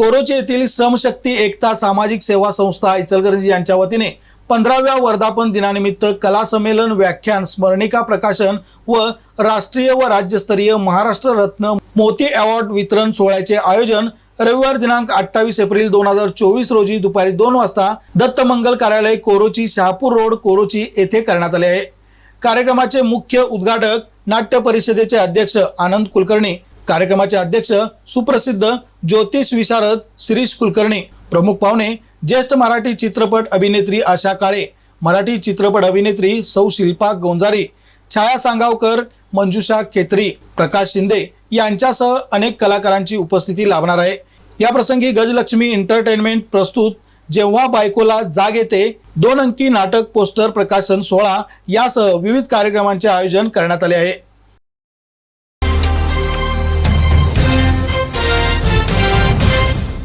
कोरोची येथील श्रमशक्ती एकता सामाजिक सेवा संस्था इचलकरंजी यांच्या वतीने पंधराव्या वर्धापन दिनानिमित्त कला संमेलन व्याख्यान स्मरणिका प्रकाशन व राष्ट्रीय व राज्यस्तरीय महाराष्ट्र रत्न मोती अवॉर्ड वितरण सोहळ्याचे आयोजन रविवार दिनांक अठ्ठावीस एप्रिल दोन हजार चोवीस रोजी दुपारी दोन वाजता दत्त मंगल कार्यालय कोरोची शहापूर रोड कोरोची येथे करण्यात आले आहे. कार्यक्रमाचे मुख्य उद्घाटक नाट्य परिषदेचे अध्यक्ष आनंद कुलकर्णी कार्यक्रमाचे अध्यक्ष सुप्रसिद्ध ज्योतिष विशारद शिरीष कुलकर्णी प्रमुख पाहुणे ज्येष्ठ मराठी चित्रपट अभिनेत्री आशा काळे मराठी चित्रपट अभिनेत्री सौ शिल्पा गोंजारी छाया सांगावकर मंजुषा केतरी प्रकाश शिंदे यांच्यासह अनेक कलाकारांची उपस्थिती लाभणार आहे. या प्रसंगी गजलक्ष्मी एंटरटेनमेंट प्रस्तुत जेव्हा बायकोला जाग येते दोन अंकी नाटक पोस्टर प्रकाशन सोहळा यासह विविध कार्यक्रमांचे आयोजन करण्यात आले आहे.